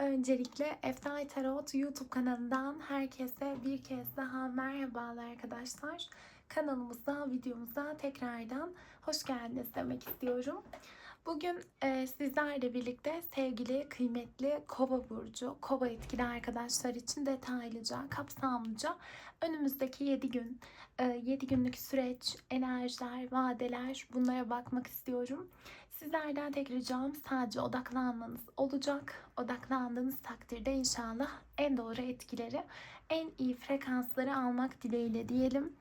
Öncelikle Efsane Tarot YouTube kanalından herkese bir kez daha merhabalar arkadaşlar. Kanalımıza, videomuza tekrardan hoş geldiniz demek istiyorum. Bugün e, sizlerle birlikte sevgili, kıymetli Kova burcu, Kova etkili arkadaşlar için detaylıca, kapsamlıca önümüzdeki 7 gün, e, 7 günlük süreç, enerjiler, vadeler bunlara bakmak istiyorum. Sizlerden tek ricam sadece odaklanmanız olacak. Odaklandığınız takdirde inşallah en doğru etkileri, en iyi frekansları almak dileğiyle diyelim.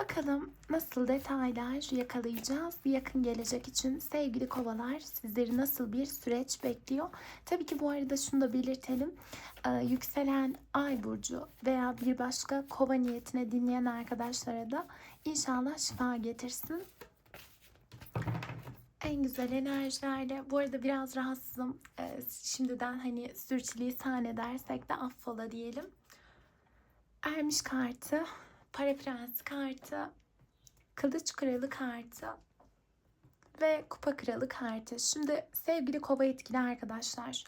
Bakalım nasıl detaylar yakalayacağız yakın gelecek için sevgili kovalar sizleri nasıl bir süreç bekliyor. Tabii ki bu arada şunu da belirtelim. Ee, yükselen ay burcu veya bir başka kova niyetine dinleyen arkadaşlara da inşallah şifa getirsin en güzel enerjilerle. Bu arada biraz rahatsızım. Ee, şimdiden hani sürçülisan edersek de affola diyelim. Ermiş kartı, para prensi kartı, kılıç kralı kartı ve kupa kralı kartı. Şimdi sevgili kova etkili arkadaşlar.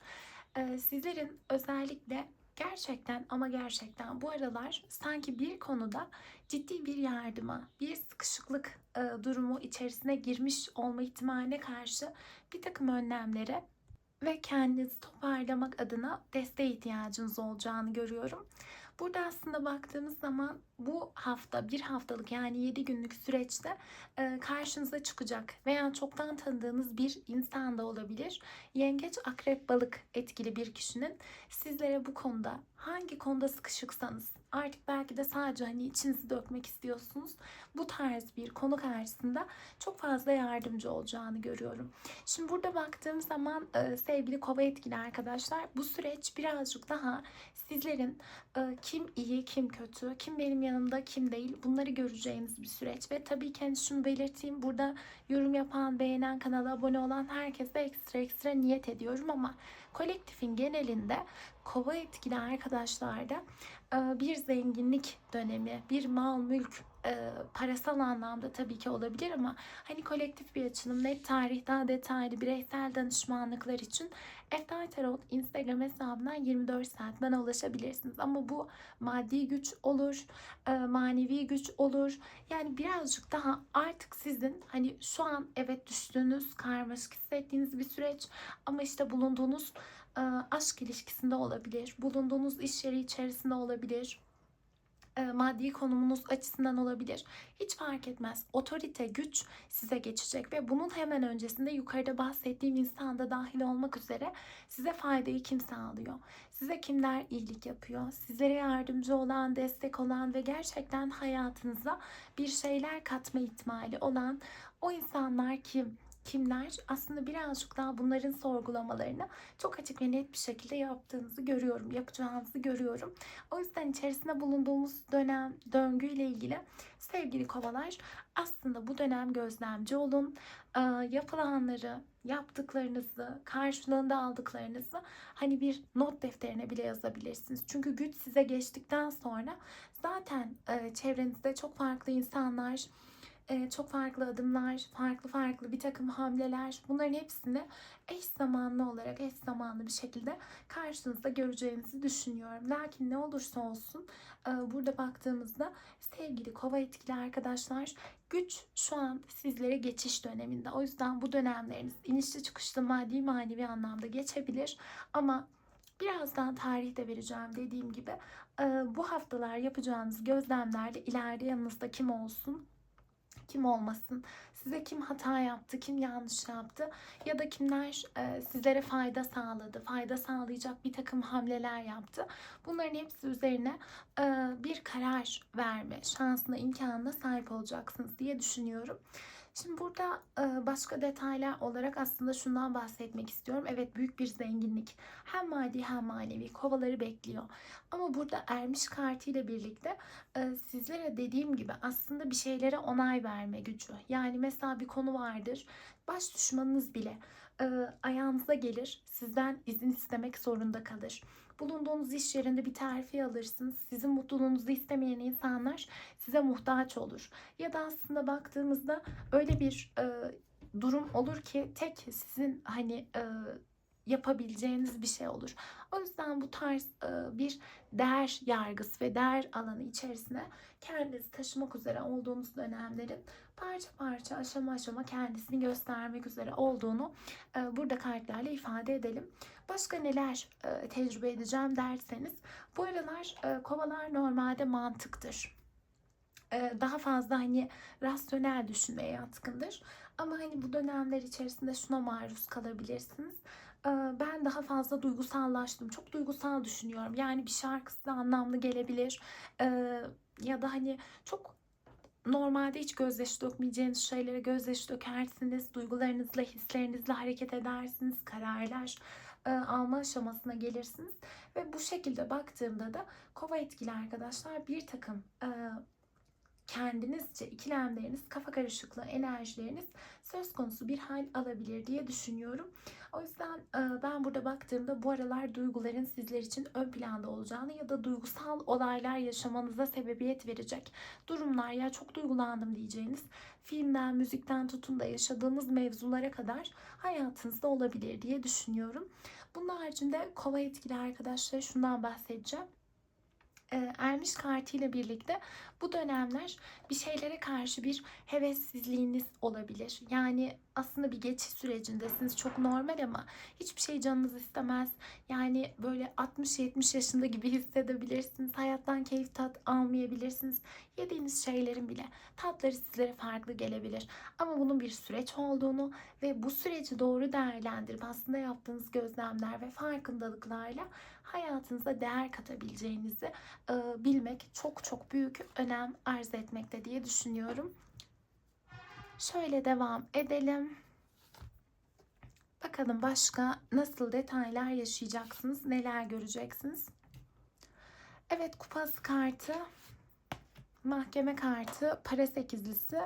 E, sizlerin özellikle gerçekten ama gerçekten bu aralar sanki bir konuda ciddi bir yardıma, bir sıkışıklık e, durumu içerisine girmiş olma ihtimaline karşı bir takım önlemlere ve kendinizi toparlamak adına desteğe ihtiyacınız olacağını görüyorum. Burada aslında baktığımız zaman bu hafta bir haftalık yani 7 günlük süreçte e, karşınıza çıkacak veya çoktan tanıdığınız bir insan da olabilir. Yengeç, akrep, balık etkili bir kişinin sizlere bu konuda hangi konuda sıkışıksanız artık belki de sadece hani içinizi dökmek istiyorsunuz. Bu tarz bir konu karşısında çok fazla yardımcı olacağını görüyorum. Şimdi burada baktığım zaman e, sevgili kova etkili arkadaşlar bu süreç birazcık daha sizlerin e, kim iyi kim kötü kim benim yanımda kim değil bunları göreceğiniz bir süreç. Ve tabii ki hani şunu belirteyim burada yorum yapan beğenen kanala abone olan herkese ekstra ekstra niyet ediyorum ama kolektifin genelinde kova etkili arkadaşlarda bir zenginlik dönemi, bir mal mülk e, parasal anlamda tabii ki olabilir ama hani kolektif bir açılım net tarih daha detaylı bireysel danışmanlıklar için Eftal Tarot Instagram hesabından 24 saat bana ulaşabilirsiniz. Ama bu maddi güç olur, e, manevi güç olur. Yani birazcık daha artık sizin hani şu an evet düştüğünüz, karmaşık hissettiğiniz bir süreç ama işte bulunduğunuz e, aşk ilişkisinde olabilir, bulunduğunuz iş yeri içerisinde olabilir maddi konumunuz açısından olabilir. Hiç fark etmez. Otorite, güç size geçecek ve bunun hemen öncesinde yukarıda bahsettiğim insan da dahil olmak üzere size faydayı kim sağlıyor? Size kimler iyilik yapıyor? Sizlere yardımcı olan, destek olan ve gerçekten hayatınıza bir şeyler katma ihtimali olan o insanlar kim? Kimler aslında birazcık daha bunların sorgulamalarını çok açık ve net bir şekilde yaptığınızı görüyorum, yapacağınızı görüyorum. O yüzden içerisinde bulunduğumuz dönem, döngüyle ilgili sevgili kovalar aslında bu dönem gözlemci olun. Ee, yapılanları, yaptıklarınızı, karşılığında aldıklarınızı hani bir not defterine bile yazabilirsiniz. Çünkü güç size geçtikten sonra zaten e, çevrenizde çok farklı insanlar, e, çok farklı adımlar, farklı farklı bir takım hamleler bunların hepsini eş zamanlı olarak eş zamanlı bir şekilde karşınızda göreceğinizi düşünüyorum. Lakin ne olursa olsun burada baktığımızda sevgili kova etkili arkadaşlar güç şu an sizlere geçiş döneminde. O yüzden bu dönemleriniz inişli çıkışlı maddi manevi anlamda geçebilir ama Birazdan tarihte vereceğim dediğim gibi bu haftalar yapacağınız gözlemlerde ileride yanınızda kim olsun kim olmasın, size kim hata yaptı, kim yanlış yaptı ya da kimler e, sizlere fayda sağladı, fayda sağlayacak bir takım hamleler yaptı. Bunların hepsi üzerine e, bir karar verme şansına, imkanına sahip olacaksınız diye düşünüyorum. Şimdi burada başka detaylar olarak aslında şundan bahsetmek istiyorum. Evet büyük bir zenginlik hem maddi hem manevi kovaları bekliyor. Ama burada ermiş kartı ile birlikte sizlere dediğim gibi aslında bir şeylere onay verme gücü. Yani mesela bir konu vardır. Baş düşmanınız bile ayağınıza gelir. Sizden izin istemek zorunda kalır bulunduğunuz iş yerinde bir terfi alırsınız. Sizin mutluluğunuzu istemeyen insanlar size muhtaç olur. Ya da aslında baktığımızda öyle bir e, durum olur ki tek sizin hani e, yapabileceğiniz bir şey olur. O yüzden bu tarz e, bir değer yargısı ve değer alanı içerisine kendinizi taşımak üzere olduğunuz dönemlerin parça parça aşama aşama kendisini göstermek üzere olduğunu e, burada kartlarla ifade edelim. Başka neler e, tecrübe edeceğim derseniz bu aralar e, kovalar normalde mantıktır. Daha fazla hani rasyonel düşünmeye yatkındır. Ama hani bu dönemler içerisinde şuna maruz kalabilirsiniz. Ben daha fazla duygusallaştım. Çok duygusal düşünüyorum. Yani bir şarkı size anlamlı gelebilir. Ya da hani çok normalde hiç gözyaşı dökmeyeceğiniz şeylere gözyaşı dökersiniz. Duygularınızla, hislerinizle hareket edersiniz. Kararlar e, alma aşamasına gelirsiniz. Ve bu şekilde baktığımda da kova etkili arkadaşlar bir takım e, kendinizce ikilemleriniz, kafa karışıklığı, enerjileriniz söz konusu bir hal alabilir diye düşünüyorum. O yüzden e, ben burada baktığımda bu aralar duyguların sizler için ön planda olacağını ya da duygusal olaylar yaşamanıza sebebiyet verecek durumlar ya çok duygulandım diyeceğiniz filmden, müzikten tutun da yaşadığınız mevzulara kadar hayatınızda olabilir diye düşünüyorum. Bunun haricinde kova etkili arkadaşlar şundan bahsedeceğim ermiş kartı ile birlikte bu dönemler bir şeylere karşı bir hevessizliğiniz olabilir. Yani aslında bir geçiş sürecindesiniz. Çok normal ama hiçbir şey canınız istemez. Yani böyle 60-70 yaşında gibi hissedebilirsiniz. Hayattan keyif tat almayabilirsiniz. Yediğiniz şeylerin bile tatları sizlere farklı gelebilir. Ama bunun bir süreç olduğunu ve bu süreci doğru değerlendirip aslında yaptığınız gözlemler ve farkındalıklarla hayatınıza değer katabileceğinizi e, bilmek çok çok büyük önem arz etmekte diye düşünüyorum. Şöyle devam edelim. Bakalım başka nasıl detaylar yaşayacaksınız, neler göreceksiniz. Evet kupası kartı, mahkeme kartı, para sekizlisi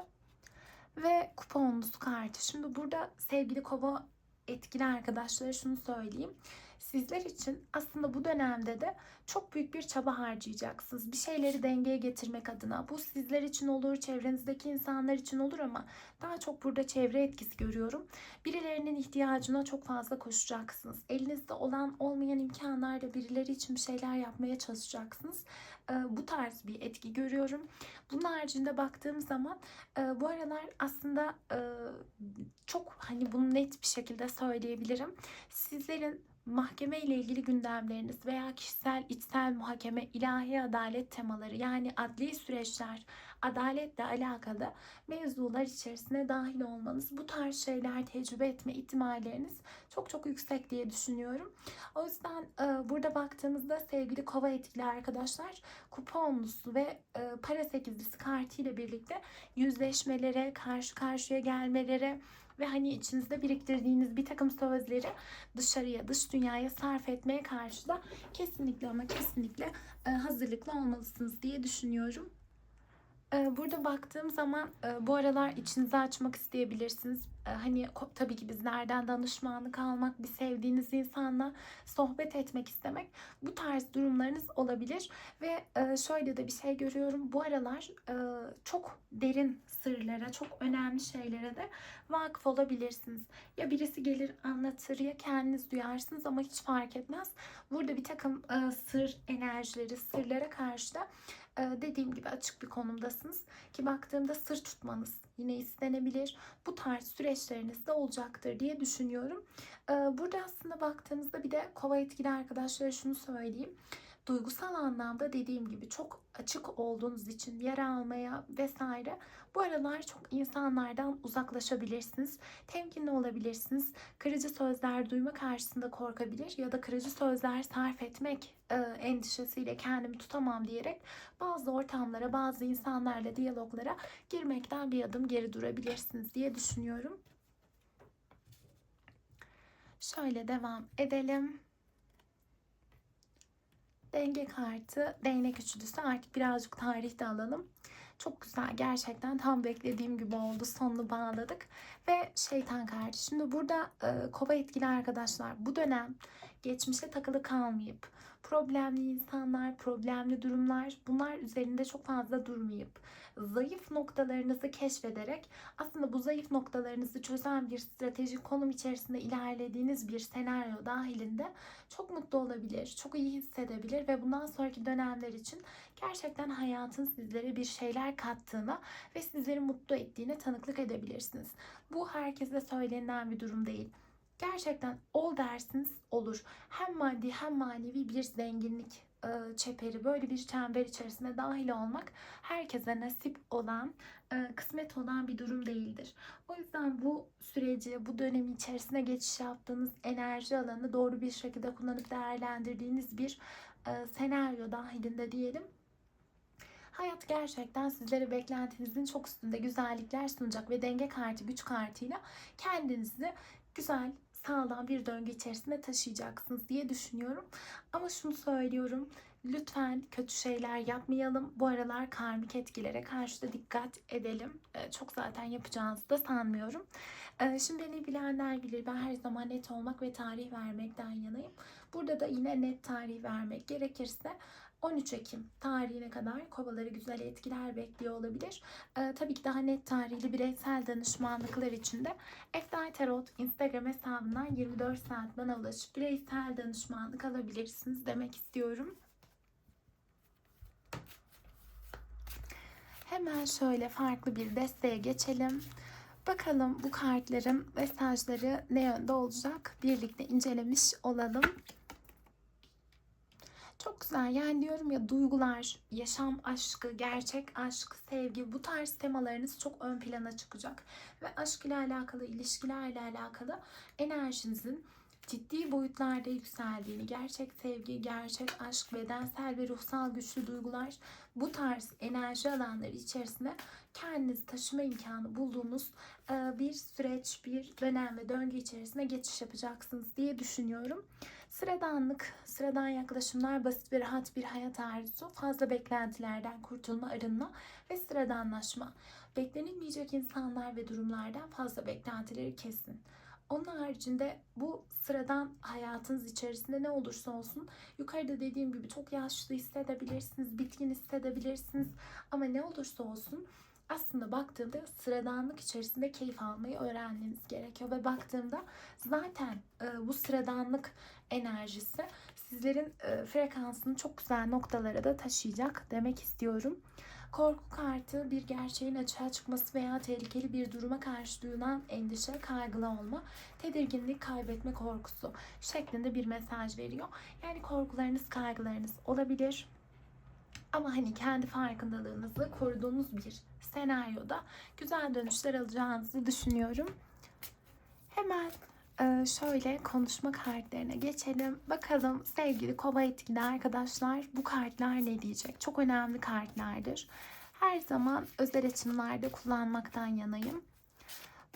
ve kupa onlusu kartı. Şimdi burada sevgili kova etkili arkadaşlara şunu söyleyeyim sizler için aslında bu dönemde de çok büyük bir çaba harcayacaksınız. Bir şeyleri dengeye getirmek adına. Bu sizler için olur, çevrenizdeki insanlar için olur ama daha çok burada çevre etkisi görüyorum. Birilerinin ihtiyacına çok fazla koşacaksınız. Elinizde olan olmayan imkanlarla birileri için bir şeyler yapmaya çalışacaksınız. Bu tarz bir etki görüyorum. Bunun haricinde baktığım zaman bu aralar aslında çok hani bunu net bir şekilde söyleyebilirim. Sizlerin mahkeme ile ilgili gündemleriniz veya kişisel içsel muhakeme, ilahi adalet temaları yani adli süreçler, adaletle alakalı mevzular içerisine dahil olmanız, bu tarz şeyler tecrübe etme ihtimalleriniz çok çok yüksek diye düşünüyorum. O yüzden e, burada baktığımızda sevgili kova etkili arkadaşlar kuponlusu ve e, para sekizlisi kartı ile birlikte yüzleşmelere, karşı karşıya gelmelere, ve hani içinizde biriktirdiğiniz bir takım sözleri dışarıya, dış dünyaya sarf etmeye karşı da kesinlikle ama kesinlikle e, hazırlıklı olmalısınız diye düşünüyorum. E, burada baktığım zaman e, bu aralar içinizi açmak isteyebilirsiniz. Hani tabii ki bizlerden danışmanlık almak, bir sevdiğiniz insanla sohbet etmek istemek bu tarz durumlarınız olabilir. Ve şöyle de bir şey görüyorum. Bu aralar çok derin sırlara, çok önemli şeylere de vakıf olabilirsiniz. Ya birisi gelir anlatır ya kendiniz duyarsınız ama hiç fark etmez. Burada bir takım sır enerjileri, sırlara karşı da dediğim gibi açık bir konumdasınız. Ki baktığımda sır tutmanız yine istenebilir. Bu tarz süreçleriniz de olacaktır diye düşünüyorum. Burada aslında baktığınızda bir de kova etkili arkadaşlara şunu söyleyeyim duygusal anlamda dediğim gibi çok açık olduğunuz için yara almaya vesaire bu aralar çok insanlardan uzaklaşabilirsiniz. Temkinli olabilirsiniz. Kırıcı sözler duyma karşısında korkabilir ya da kırıcı sözler sarf etmek e, endişesiyle kendimi tutamam diyerek bazı ortamlara, bazı insanlarla diyaloglara girmekten bir adım geri durabilirsiniz diye düşünüyorum. Şöyle devam edelim. Denge kartı, değnek üçlüsü artık birazcık tarih de alalım. Çok güzel gerçekten tam beklediğim gibi oldu. Sonunu bağladık. Ve şeytan kartı. Şimdi burada e, kova etkili arkadaşlar bu dönem geçmişe takılı kalmayıp problemli insanlar, problemli durumlar bunlar üzerinde çok fazla durmayıp zayıf noktalarınızı keşfederek aslında bu zayıf noktalarınızı çözen bir stratejik konum içerisinde ilerlediğiniz bir senaryo dahilinde çok mutlu olabilir, çok iyi hissedebilir ve bundan sonraki dönemler için gerçekten hayatın sizlere bir şeyler kattığına ve sizleri mutlu ettiğine tanıklık edebilirsiniz. Bu herkese söylenen bir durum değil. Gerçekten ol dersiniz olur. Hem maddi hem manevi bir zenginlik e, çeperi böyle bir çember içerisinde dahil olmak herkese nasip olan e, kısmet olan bir durum değildir. O yüzden bu süreci, bu dönemi içerisine geçiş yaptığınız enerji alanını doğru bir şekilde kullanıp değerlendirdiğiniz bir e, senaryo dahilinde diyelim. Hayat gerçekten sizlere beklentinizin çok üstünde güzellikler sunacak ve denge kartı, güç kartıyla kendinizi güzel, sağlam bir döngü içerisinde taşıyacaksınız diye düşünüyorum. Ama şunu söylüyorum. Lütfen kötü şeyler yapmayalım. Bu aralar karmik etkilere karşı da dikkat edelim. Ee, çok zaten yapacağınızı da sanmıyorum. Ee, şimdi beni bilenler bilir. Ben her zaman net olmak ve tarih vermekten yanayım. Burada da yine net tarih vermek gerekirse 13 Ekim tarihine kadar kovaları güzel etkiler bekliyor olabilir. Ee, tabii ki daha net tarihli bireysel danışmanlıklar için de Efsane Tarot Instagram hesabından 24 saat bana ulaşıp bireysel danışmanlık alabilirsiniz demek istiyorum. Hemen şöyle farklı bir desteğe geçelim. Bakalım bu kartların mesajları ne yönde olacak? Birlikte incelemiş olalım. Çok güzel. Yani diyorum ya duygular, yaşam aşkı, gerçek aşk, sevgi bu tarz temalarınız çok ön plana çıkacak. Ve aşk ile alakalı, ilişkilerle alakalı enerjinizin ciddi boyutlarda yükseldiğini, gerçek sevgi, gerçek aşk, bedensel ve ruhsal güçlü duygular bu tarz enerji alanları içerisinde kendinizi taşıma imkanı bulduğunuz bir süreç, bir dönem ve döngü içerisinde geçiş yapacaksınız diye düşünüyorum. Sıradanlık, sıradan yaklaşımlar, basit ve rahat bir hayat arzusu, fazla beklentilerden kurtulma, arınma ve sıradanlaşma. Beklenilmeyecek insanlar ve durumlardan fazla beklentileri kesin. Onun haricinde bu sıradan hayatınız içerisinde ne olursa olsun yukarıda dediğim gibi çok yaşlı hissedebilirsiniz, bitkin hissedebilirsiniz ama ne olursa olsun aslında baktığımda sıradanlık içerisinde keyif almayı öğrenmeniz gerekiyor ve baktığımda zaten e, bu sıradanlık enerjisi sizlerin e, frekansını çok güzel noktalara da taşıyacak demek istiyorum. Korku kartı bir gerçeğin açığa çıkması veya tehlikeli bir duruma karşı duyulan endişe, kaygılı olma, tedirginlik, kaybetme korkusu şeklinde bir mesaj veriyor. Yani korkularınız, kaygılarınız olabilir. Ama hani kendi farkındalığınızı koruduğunuz bir senaryoda güzel dönüşler alacağınızı düşünüyorum. Hemen e, şöyle konuşma kartlarına geçelim. Bakalım sevgili kova etkili arkadaşlar bu kartlar ne diyecek? Çok önemli kartlardır. Her zaman özel açımlarda kullanmaktan yanayım.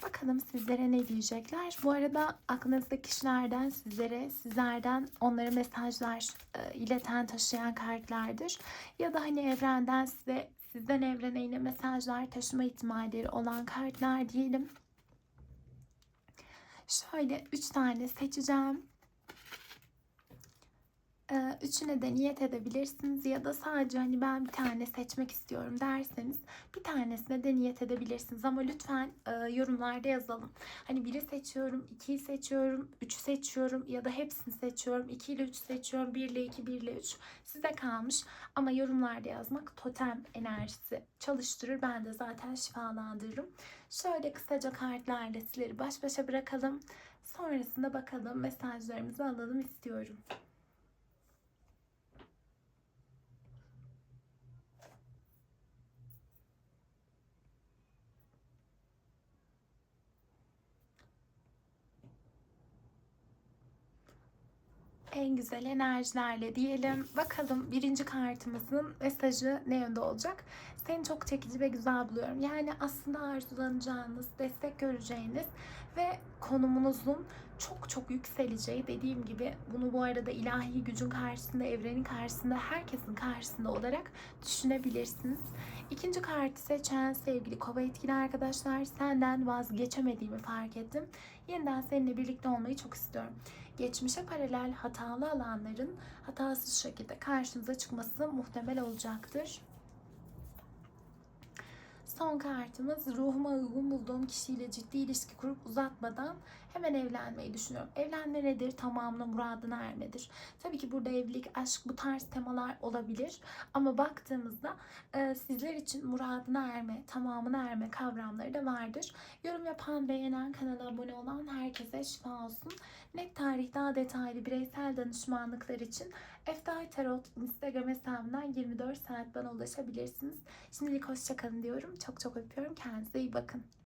Bakalım sizlere ne diyecekler. Bu arada aklınızdaki kişilerden sizlere, sizlerden onlara mesajlar e, ileten taşıyan kartlardır. Ya da hani evrenden size, sizden evrene yine mesajlar taşıma ihtimalleri olan kartlar diyelim. Şöyle 3 tane seçeceğim. Ee, üçüne de niyet edebilirsiniz ya da sadece hani ben bir tane seçmek istiyorum derseniz bir tanesine de niyet edebilirsiniz ama lütfen e, yorumlarda yazalım. Hani biri seçiyorum, ikiyi seçiyorum, üçü seçiyorum ya da hepsini seçiyorum. iki ile üç seçiyorum, bir ile iki, bir ile üç. Size kalmış ama yorumlarda yazmak totem enerjisi çalıştırır. Ben de zaten şifalandırırım. Şöyle kısaca kartlarla sizleri baş başa bırakalım. Sonrasında bakalım mesajlarımızı alalım istiyorum. En güzel enerjilerle diyelim. Bakalım birinci kartımızın mesajı ne yönde olacak? Seni çok çekici ve güzel buluyorum. Yani aslında arzulanacağınız, destek göreceğiniz ve konumunuzun çok çok yükseleceği dediğim gibi bunu bu arada ilahi gücün karşısında, evrenin karşısında, herkesin karşısında olarak düşünebilirsiniz. İkinci kartı seçen sevgili kova etkili arkadaşlar senden vazgeçemediğimi fark ettim. Yeniden seninle birlikte olmayı çok istiyorum. Geçmişe paralel hatalı alanların hatasız şekilde karşınıza çıkması muhtemel olacaktır. Son kartımız ruhuma uygun bulduğum kişiyle ciddi ilişki kurup uzatmadan hemen evlenmeyi düşünüyorum. Evlenme nedir? Tamamına muradına ermedir. Tabii ki burada evlilik, aşk bu tarz temalar olabilir. Ama baktığımızda e, sizler için muradına erme, tamamına erme kavramları da vardır. Yorum yapan, beğenen, kanala abone olan herkese şifa olsun. Net tarih daha detaylı bireysel danışmanlıklar için Eftal Tarot Instagram hesabından 24 saat bana ulaşabilirsiniz. Şimdilik hoşçakalın diyorum. Çok çok öpüyorum. Kendinize iyi bakın.